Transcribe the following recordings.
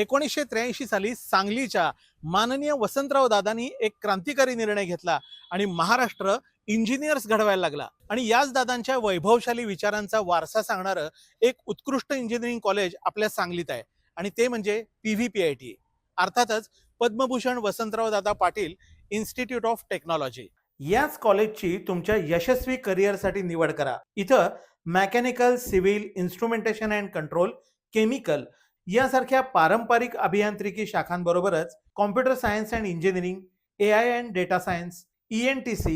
एकोणीसशे त्र्याऐंशी साली सांगलीच्या माननीय वसंतराव दादांनी एक क्रांतिकारी निर्णय घेतला आणि महाराष्ट्र इंजिनियर्स घडवायला लागला. आणि याच दादांच्या वैभवशाली विचारांचा वारसा सांगणारं एक उत्कृष्ट इंजिनिअरिंग कॉलेज आपल्या सांगलीत आहे. आणि ते म्हणजे P V P I T. अर्थातच Padmabhushan Vasantrao Dada Patil institute of technology. याच कॉलेजची तुमच्या यशस्वी करिअरसाठी निवड करा. इथं mechanical civil instrumentation and control chemical यासारख्या पारंपरिक अभियांत्रिकी शाखांबरोबरच computer science and engineering A I and data science E N T C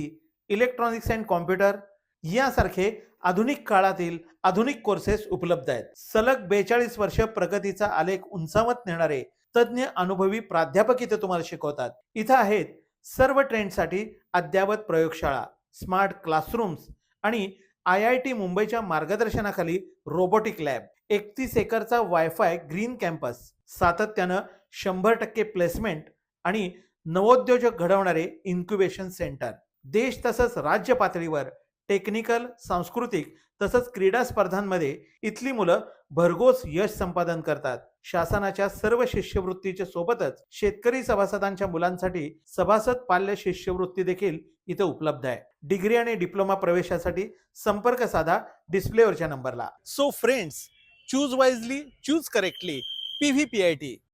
electronics and computer यासारखे आधुनिक काळातील आधुनिक कोर्सेस उपलब्ध आहेत. सलग बेचाळीस वर्ष प्रगतीचा आलेख उंचावत नेणारे तज्ज्ञ अनुभवी प्राध्यापक इथे तुम्हाला शिकवतात. इथं आहेत सर्व ट्रेंडसाठी अद्ययावत प्रयोगशाळा स्मार्ट क्लासरूम्स आणि आय आय टी मुंबईच्या मार्गदर्शनाखाली रोबोटिक लॅब एकतीस एकरचा वायफाय ग्रीन कॅम्पस सातत्यानं शंभर टक्के प्लेसमेंट आणि नवोद्योजक घडवणारे इन्क्युबेशन सेंटर. देश तसंच राज्य पातळीवर टेक्निकल सांस्कृतिक तसंच क्रीडा स्पर्धांमध्ये इथली मुलं भरघोस यश संपादन करतात. शासनाच्या सर्व शिष्यवृत्तीच्या सोबतच शेतकरी सभासदांच्या मुलांसाठी सभासद पाल्य शिष्यवृत्ती देखील इथं उपलब्ध आहे. डिग्री आणि डिप्लोमा प्रवेशासाठी संपर्क साधा डिस्प्लेवरच्या नंबरला. So friends choose wisely choose correctly P V P I T